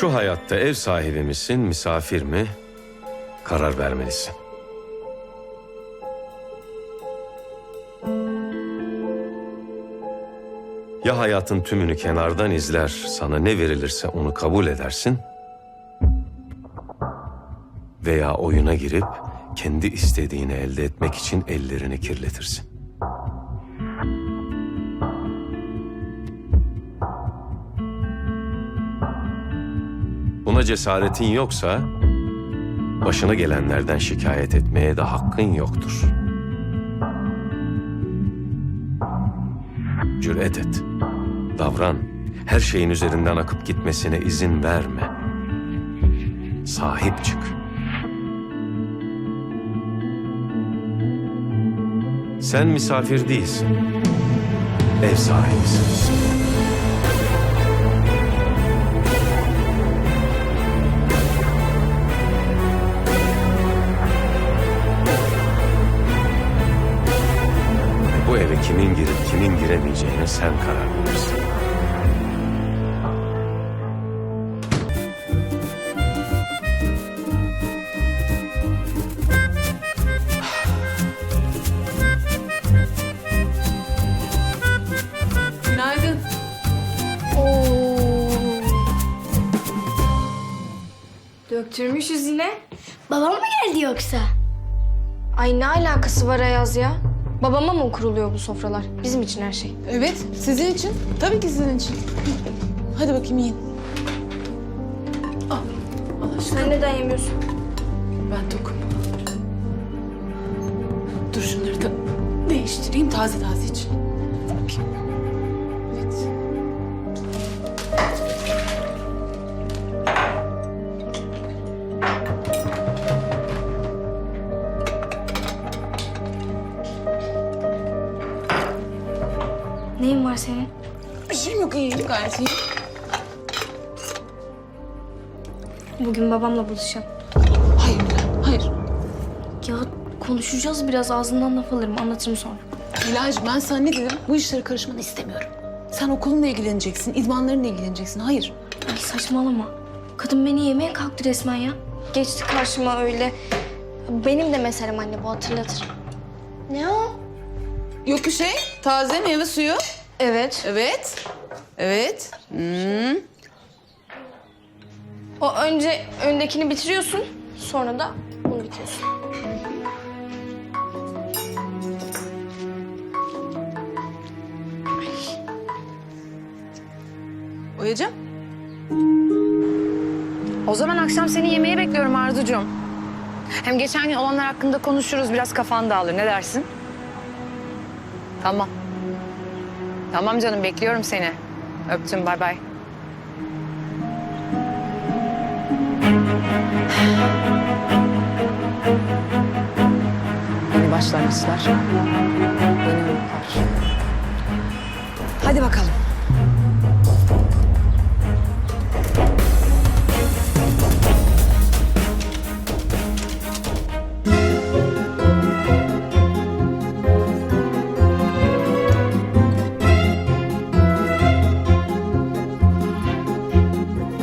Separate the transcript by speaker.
Speaker 1: Şu hayatta ev sahibi misin, misafir mi? Karar vermelisin. Ya hayatın tümünü kenardan izler, sana ne verilirse onu kabul edersin. Veya oyuna girip kendi istediğini elde etmek için ellerini kirletirsin. Buna cesaretin yoksa başına gelenlerden şikayet etmeye de hakkın yoktur. Cüret et. Davran. Her şeyin üzerinden akıp gitmesine izin verme. Sahip çık. Sen misafir değilsin. Ev sahibisin. Kimin girip kimin giremeyeceğine sen karar verirsin.
Speaker 2: Günaydın.
Speaker 3: Oo. Döktürmüşüz yine.
Speaker 4: Babam mı geldi yoksa?
Speaker 3: Ay ne alakası var Ayaz ya? Babama mı kuruluyor bu sofralar? Bizim için her şey.
Speaker 2: Evet, sizin için. Tabii ki sizin için. Hadi bakayım yiyin. Al. Al aşkım.
Speaker 3: Sen neden yemiyorsun?
Speaker 2: Ben tokum. Dur şunları da değiştireyim taze taze için. Bakayım.
Speaker 3: Neyin var senin?
Speaker 2: Bir şeyim yok iyiyim gayet iyiyim.
Speaker 3: Bugün babamla buluşacağım.
Speaker 2: Hayır Nilay, hayır.
Speaker 3: Ya konuşacağız biraz ağzından laf alırım anlatırım sonra.
Speaker 2: Nilay'cığım ben sana ne dedim? Bu işlere karışmanı istemiyorum. Sen okulunla ilgileneceksin, idmanlarınla ilgileneceksin. Hayır.
Speaker 3: Ay saçmalama. Kadın beni yemeye kalktı resmen ya. Geçti karşıma öyle. Benim de meselem anne bu hatırlatır.
Speaker 4: Ne o?
Speaker 2: Yok bir şey. Taze meyve suyu.
Speaker 3: Evet.
Speaker 2: Evet. Evet. Hmm.
Speaker 3: O önce öndekini bitiriyorsun. Sonra da bunu bitiriyorsun.
Speaker 2: Oyacığım.
Speaker 5: O zaman akşam seni yemeğe bekliyorum Arzucuğum. Hem geçen gün olanlar hakkında konuşuruz, biraz kafan dağılır. Ne dersin? Tamam. Tamam canım, bekliyorum seni. Öptüm, bay bay. Yeni başlangıçlar, yeni umutlar. Hadi bakalım.